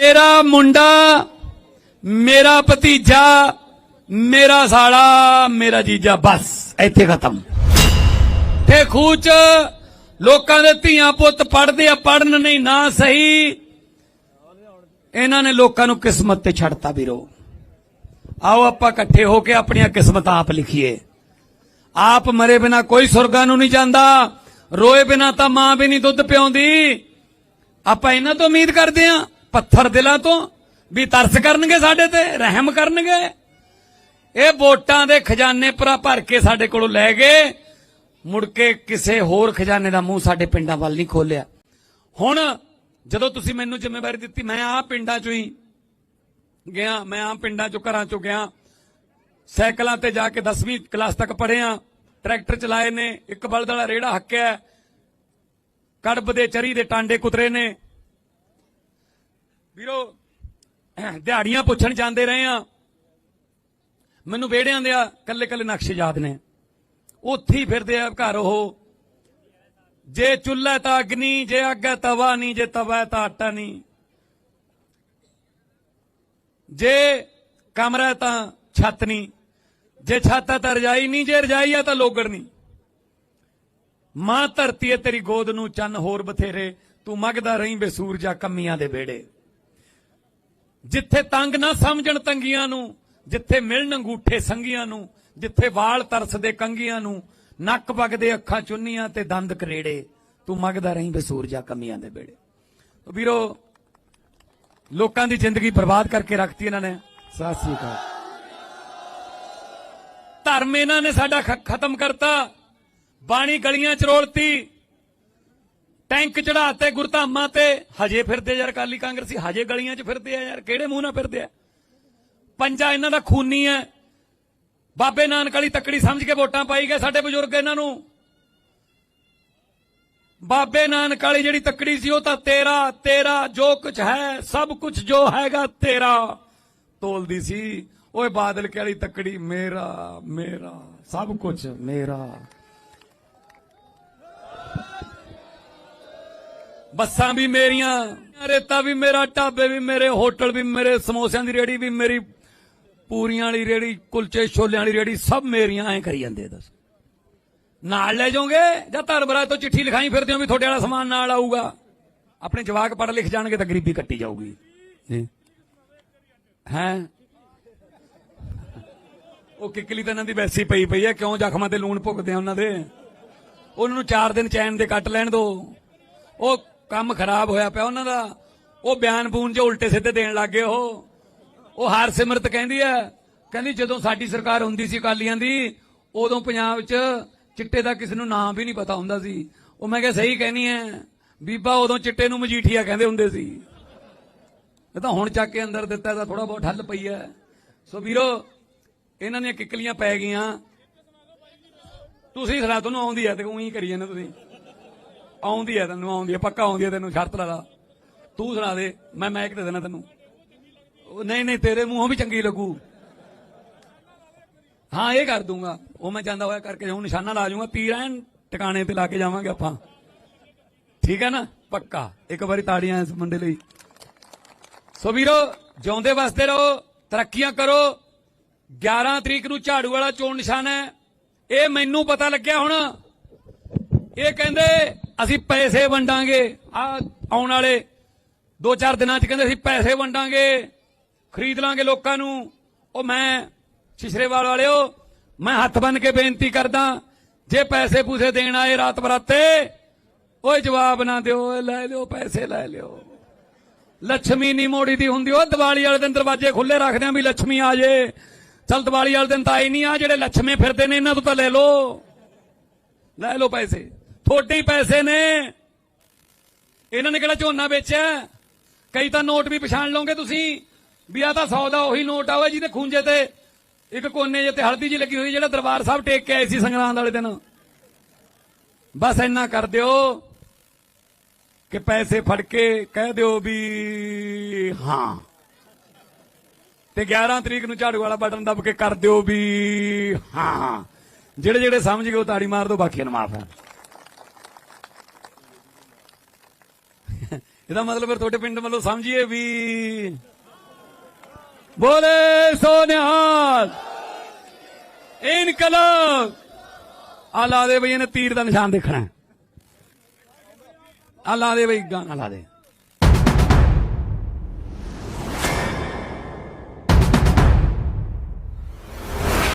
ਮੇਰਾ ਮੁੰਡਾ, ਮੇਰਾ ਭਤੀਜਾ, ਮੇਰਾ ਸਾਲਾ, ਮੇਰਾ ਜੀਜਾ, ਬਸ, ਇੱਥੇ ਖਤਮ। ਤੇ ਖੂਚ ਲੋਕਾਂ ਦੇ ਧੀਆਂ ਪੁੱਤ ਪੜਦੇ ਆ ਪੜਨ ਨਹੀਂ, ਨਾ ਸਹੀ। ਇਹਨਾਂ ਨੇ ਲੋਕਾਂ ਨੂੰ ਕਿਸਮਤ ਤੇ ਛੱਡਤਾ ਵੀਰੋ। ਆਓ ਆਪਾਂ ਇਕੱਠੇ ਹੋ ਕੇ ਆਪਣੀਆਂ ਕਿਸਮਤਾਂ ਆਪ ਲਿਖੀਏ। ਆਪ ਮਰੇ ਬਿਨਾ ਕੋਈ ਸੁਰਗਾਂ ਨੂੰ ਨਹੀਂ ਜਾਂਦਾ, ਰੋਏ ਬਿਨਾ ਤਾਂ ਮਾਂ ਵੀ ਨਹੀਂ ਦੁੱਧ ਪਿਆਉਂਦੀ। ਆਪਾਂ ਇਹਨਾਂ ਤੋਂ ਉਮੀਦ ਕਰਦੇ ਆਂ। ਪੱਥਰ ਦਿਲਾਂ ਤੋਂ ਵੀ ਤਰਸ ਕਰਨਗੇ ਸਾਡੇ ਤੇ, ਰਹਿਮ ਕਰਨਗੇ। ਇਹ ਵੋਟਾਂ ਦੇ ਖਜ਼ਾਨੇ ਭਰਾ ਭਰ ਕੇ ਸਾਡੇ ਕੋਲੋਂ ਲੈ ਗਏ। ਮੁੜ ਕੇ ਕਿਸੇ ਹੋਰ ਖਜ਼ਾਨੇ ਦਾ ਮੂੰਹ ਸਾਡੇ ਪਿੰਡਾਂ ਵੱਲ ਨਹੀਂ ਖੋਲਿਆ। ਹੁਣ ਜਦੋਂ ਤੁਸੀਂ ਮੈਨੂੰ ਜ਼ਿੰਮੇਵਾਰੀ ਦਿੱਤੀ, ਮੈਂ ਆ ਪਿੰਡਾਂ ਚੋਂ ਹੀ ਗਿਆ, ਮੈਂ ਆ ਪਿੰਡਾਂ ਚੋਂ ਘਰਾਂ ਚੋਂ ਗਿਆ। ਸਾਈਕਲਾਂ ਤੇ ਜਾ ਕੇ 10ਵੀਂ ਕਲਾਸ ਤੱਕ ਪੜ੍ਹਿਆ ਟਰੈਕਟਰ ਚਲਾਏ ਨੇ, ਇੱਕ ਬਲਦ ਵਾਲਾ ਰੇੜਾ ਹੱਕਿਆ ਕੜਬ ਦੇ ਚਰੀ ਦੇ ਟਾਂਡੇ ਕੁਤਰੇ ਨੇ। ਵੀਰੋ, ਦਿਹਾੜੀਆਂ ਪੁੱਛਣ ਜਾਂਦੇ ਰਹੇ ਆ। ਮੈਨੂੰ ਵੇੜਿਆਂ ਦੇ ਆ ਕੱਲੇ ਕੱਲੇ ਨਕਸ਼ੇ ਯਾਦ ਨੇ। ਉੱਥੇ ਹੀ ਫਿਰਦੇ ਆ ਘਰ ਉਹ। ਜੇ ਚੁੱਲ੍ਹਾ ਹੈ ਤਾਂ ਅਗਨੀ, ਜੇ ਅੱਗ ਹੈ ਤਵਾ ਨਹੀਂ, ਜੇ ਤਵਾ ਤਾਂ ਆਟਾ ਨਹੀਂ। ਜੇ ਕਮਰਾ ਤਾਂ ਛੱਤ ਨਹੀਂ। ਜੇ ਛੱਤ ਹੈ ਤਾਂ ਰਜਾਈ ਨਹੀਂ, ਜੇ ਰਜਾਈ ਹੈ ਤਾਂ ਲੋਗੜ ਨਹੀਂ। ਮਾਂ ਧਰਤੀ ਏ ਤੇਰੀ ਗੋਦ ਨੂੰ, ਚੰਨ ਹੋਰ ਬਥੇਰੇ। ਤੂੰ ਮੰਗਦਾ ਰਹੀਂ ਬੇ ਸੂਰਜਾ ਕੰਮੀਆਂ ਦੇ ਵਿਹੜੇ। ਜਿੱਥੇ ਤੰਗ ਨਾ ਸਮਝਣ ਤੰਗੀਆਂ ਨੂੰ, ਜਿੱਥੇ ਮਿਲਣ ਅੰਗੂਠੇ ਸੰਗੀਆਂ ਨੂੰ, ਜਿੱਥੇ ਵਾਲ ਤਰਸਦੇ ਕੰਗੀਆਂ ਨੂੰ, ਨੱਕ ਵਗਦੇ ਅੱਖਾਂ ਚੁੰਨੀਆਂ ਤੇ ਦੰਦ ਕਰੇੜੇ, ਤੂੰ ਮੰਗਦਾ ਰਹੀਂ ਬੇ ਸੂਰਜਾ ਕੰਮੀਆਂ ਦੇ ਵਿਹੜੇ ਵੀਰੋ, ਲੋਕਾਂ ਦੀ ਜ਼ਿੰਦਗੀ ਬਰਬਾਦ ਕਰਕੇ ਰੱਖਤੀ ਇਹਨਾਂ ਨੇ। ਸਤਿ ਸ੍ਰੀ ਅਕਾਲ। ਧਰਮ ਇਹਨਾਂ ਨੇ ਸਾਡਾ ਖਤਮ ਕਰਤਾ। ਬਾਣੀ ਗਲੀਆਂ ਚ ਰੋਲਤੀ। ਟੈਂਕ ਚੜਾਤੇ ਗੁਰਧਾਮਾਂ ਤੇ। ਹਜੇ ਫਿਰਦੇ ਯਾਰ ਕਾਲੀ ਕਾਂਗਰਸੀ, ਹਜੇ ਗਲੀਆਂ 'ਚ ਫਿਰਦੇ ਆ ਯਾਰ, ਕਿਹੜੇ ਮੂੰਹ ਨਾਲ ਫਿਰਦੇ ਆ? ਪੰਜਾ ਇਹਨਾਂ ਦਾ ਖੂਨੀ ਹੈ ਬਾਬੇ ਨਾਨਕ ਵਾਲੀ ਤੱਕੜੀ ਸਮਝ ਕੇ ਵੋਟਾਂ ਪਾਈ ਗਏ ਸਾਡੇ ਬਜ਼ੁਰਗ ਇਹਨਾਂ ਨੂੰ। ਬਾਬੇ ਨਾਨਕ ਵਾਲੀ ਜਿਹੜੀ ਤੱਕੜੀ ਸੀ ਉਹ ਤਾਂ ਤੇਰਾ ਤੇਰਾ ਜੋ ਕੁਝ ਹੈ, ਸਭ ਕੁਝ ਜੋ ਹੈਗਾ ਤੇਰਾ। ਤੋਲਦੀ ਸੀ, ਓਏ ਬਾਦਲ ਕੇ ਵਾਲੀ ਤੱਕੜੀ, ਮੇਰਾ ਮੇਰਾ, ਸਭ ਕੁਝ ਮੇਰਾ। ਬੱਸਾਂ ਵੀ ਮੇਰੀਆਂ ਰੇਤਾ ਵੀ ਮੇਰਾ ਢਾਬੇ ਵੀ ਮੇਰੇ ਹੋਟਲ ਵੀ ਮੇਰੇ ਸਮੋਸਿਆਂ ਦੀ ਰੇੜੀ ਵੀ ਮੇਰੀ ਪੂਰੀਆਂ ਵਾਲੀ ਰੇੜੀ ਕੁਲਚੇ ਛੋਲਿਆਂ ਵਾਲੀ ਰੇੜੀ ਸਭ ਮੇਰੀਆਂ ਐ ਕਰੀ ਜਾਂਦੇ ਦੱਸ। ਨਾਲ ਲੈ ਜਾਓਗੇ ਜਾਂ ਧਰਬਰਾ ਤੋਂ ਚਿੱਠੀ ਲਿਖਾਈ ਫਿਰਦੇ ਹੋ ਵੀ ਤੁਹਾਡੇ ਵਾਲਾ ਸਮਾਨ ਨਾਲ ਆਊਗਾ? ਆਪਣੇ ਜਵਾਕ ਪੜ੍ਹ ਲਿਖ ਜਾਣਗੇ ਤਾਂ ਗਰੀਬੀ ਕੱਟੀ ਜਾਊਗੀ। ਜੀ। ਹੈ? ਉਹ ਕਿੱਕਲੀ ਤਾਂ ਇਹਨਾਂ ਦੀ ਵੈਸੀ ਪਈ ਪਈ ਹੈ ਕਿਉਂ ਜ਼ਖਮਾਂ ਤੇ ਲੂਣ ਭੁਗਦੇ ਆ ਉਹਨਾਂ ਦੇ? ਉਹਨਾਂ ਨੂੰ 4 ਦਿਨ ਚੈਨ ਦੇ ਕੱਟ ਲੈਣ ਦੋ। ਉਹ ਕੰਮ ਖਰਾਬ ਹੋਇਆ ਪਿਆ ਉਹਨਾਂ ਦਾ। ਉਹ ਬਿਆਨ ਬੂਨ ਜੇ ਉਲਟੇ ਸਿੱਧੇ ਦੇਣ ਲੱਗੇ ਉਹ। ਉਹ ਹਰ ਸਿਮਰਤ ਕਹਿੰਦੀ ਹੈ, ਕਹਿੰਦੀ ਜਦੋਂ ਸਾਡੀ ਸਰਕਾਰ ਹੁੰਦੀ ਸੀ ਅਕਾਲੀਆਂ ਦੀ, ਉਦੋਂ ਪੰਜਾਬ 'ਚ ਚਿੱਟੇ ਦਾ ਕਿਸੇ ਨੂੰ ਨਾਮ ਵੀ ਨਹੀਂ ਪਤਾ ਹੁੰਦਾ ਸੀ। ਉਹ ਮੈਂ ਕਿਹਾ, ਸਹੀ ਕਹਿਨੀ ਹੈ। ਬੀਬਾ ਉਦੋਂ ਚਿੱਟੇ ਨੂੰ ਮਜੀਠੀਆ ਕਹਿੰਦੇ ਹੁੰਦੇ ਸੀ। ਇਹ ਤਾਂ ਹੁਣ ਚੱਕ ਕੇ ਅੰਦਰ ਦਿੱਤਾ ਤਾਂ ਥੋੜਾ ਬਹੁਤ ਠੱਲ ਪਈ ਹੈ। ਸੋ ਵੀਰੋ, ਇਹਨਾਂ ਦੀਆਂ ਕਿੱਕਲੀਆਂ ਪੈ ਗਈਆਂ। ਤੁਸੀਂ ਸੁਣਾ, ਤੁਹਾਨੂੰ ਆਉਂਦੀ ਹੈ ਤੇ ਉਹੀ ਕਰੀ ਜਾਂਦੇ ਤੁਸੀਂ। ਆਉਂਦੀ ਹੈ ਤੈਨੂੰ, ਆਉਂਦੀ ਹੈ ਪੱਕਾ ਆਉਂਦੀ ਹੈ ਤੈਨੂੰ, ਸ਼ਰਤ ਲਾ ਲਾ। ਤੂੰ ਸੁਣਾ ਦੇ, ਮੈਂ ਮੈਕ ਦੇ ਦੇਣਾ ਤੈਨੂੰ। ਨਹੀਂ ਨਹੀਂ, ਤੇਰੇ ਮੂੰਹੋਂ ਵੀ ਚੰਗੀ ਲੱਗੂ। ਹਾਂ, ਇਹ ਕਰ ਦੂੰਗਾ। ਉਹ ਮੈਂ ਜਾਂਦਾ ਹੋਇਆ ਕਰਕੇ ਹੁਣ ਨਿਸ਼ਾਨਾ ਲਾ ਜਾਊਂਗਾ ਤੀਰ ਐਨ ਟਿਕਾਣੇ ਤੇ ਲਾ ਕੇ ਜਾਵਾਂਗੇ ਆਪਾਂ। ਠੀਕ ਹੈ ਨਾ? ਪੱਕਾ। ਇੱਕ ਵਾਰੀ ਤਾੜੀਆਂ ਇਸ ਮੁੰਡੇ ਲਈ। ਸੋ ਵੀਰੋ, ਜਿਉਂਦੇ ਵਸਦੇ ਰਹੋ, ਤਰੱਕੀਆਂ ਕਰੋ। 11 ਤਰੀਕ ਨੂੰ ਝਾੜੂ ਵਾਲਾ ਚੋਣ ਨਿਸ਼ਾਨ ਹੈ ਇਹ ਮੈਨੂੰ ਪਤਾ ਲੱਗਿਆ ਹੁਣ। ਇਹ ਕਹਿੰਦੇ ਅਸੀਂ ਪੈਸੇ ਵੰਡਾਂਗੇ। ਆ ਆਉਣ ਵਾਲੇ 2-4 ਦਿਨਾਂ 'ਚ ਕਹਿੰਦੇ ਅਸੀਂ ਪੈਸੇ ਵੰਡਾਂਗੇ। ਖਰੀਦ ਲਾਂਗੇ ਲੋਕਾਂ ਨੂੰ। ਉਹ ਮੈਂ ਛਿਸ਼ਰੇਵਾਲ ਵਾਲਿਓ, ਮੈਂ ਹੱਥ ਬੰਨ ਕੇ ਬੇਨਤੀ ਕਰਦਾ, ਜੇ ਪੈਸੇ ਪੂਸੇ ਦੇਣ ਆਏ ਰਾਤ ਬਰਾਤੇ, ਓਏ ਜਵਾਬ ਨਾ ਦਿਓ ਲੈ ਲਿਓ, ਪੈਸੇ ਲੈ ਲਿਓ। ਲక్ష్ਮੀ ਨਹੀਂ ਮੋੜੀ ਦੀ ਹੁੰਦੀ, ਉਹ ਦੀਵਾਲੀ ਵਾਲੇ ਦਿਨ ਦਰਵਾਜ਼ੇ ਖੁੱਲੇ ਰੱਖਦੇ ਆ ਵੀ ਲక్ష్ਮੀ ਆ ਜੇ। ਚਲ ਦੀਵਾਲੀ ਵਾਲੇ ਦਿਨ ਤਾਂ ਆਈ ਨਹੀਂ ਆ, ਜਿਹੜੇ ਲక్ష్ਮੀ ਫਿਰਦੇ ਨੇ, ਇਹਨਾਂ ਤੋਂ ਤਾਂ ਲੈ ਲਓ। ਲੈ ਲਓ ਪੈਸੇ। ਤੁਹਾਡੇ ਪੈਸੇ ਨੇ। ਇਹਨਾਂ ਨੇ ਕਿਹੜਾ ਝੋਨਾ ਵੇਚਿਆ? ਕਈ ਤਾਂ ਨੋਟ ਵੀ ਪਛਾਣ ਲਓਗੇ ਤੁਸੀਂ। ਵੀ ਆ ਤਾਂ 100 ਦਾ ਉਹੀ ਨੋਟ ਆ ਜਿਹਦੇ ਖੂੰਜੇ ਤੇ ਇੱਕ ਕੋਨੇ ਜਿਹੇ ਤੇ ਹਲਦੀ ਜੀ ਲੱਗੀ ਹੋਈ ਜਿਹੜਾ ਦਰਬਾਰ ਸਾਹਿਬ ਟੇਕ ਕੇ ਆਏ ਸੀ ਸੰਗਰਾਂਦ ਵਾਲੇ ਦਿਨ। ਬਸ ਇੰਨਾ ਕਰ ਦਿਓ ਕਿ ਪੈਸੇ ਫੜ ਕੇ ਕਹਿ ਦਿਓ ਵੀ ਹਾਂ। ਤੇ 11 ਤਰੀਕ ਨੂੰ ਝਾੜੂ ਵਾਲਾ ਬਟਨ ਦੱਬ ਕੇ ਕਰ ਦਿਓ ਵੀ ਹਾਂ। ਜਿਹੜੇ ਜਿਹੜੇ ਸਮਝ ਗਏ ਉਹ ਤਾੜੀ ਮਾਰ ਦਿਓ, ਬਾਕੀਆਂ ਨੂੰ ਮਾਫ ਹੈ। ਇਹਦਾ ਮਤਲਬ ਫਿਰ ਤੁਹਾਡੇ ਪਿੰਡ ਵੱਲੋਂ ਸਮਝੀਏ ਵੀ ਬੋਲੇ ਸੋਨਿਹਾਲ, ਇਨਕਲਾਬ ਆ ਲਾ ਦੇ ਬਈ ਇਹਨੇ ਤੀਰ ਦਾ ਨਿਸ਼ਾਨ ਦੇਖਣਾ। ਆ ਲਾ ਦੇ ਬਈ ਗਾਣਾ ਲਾ ਦੇ।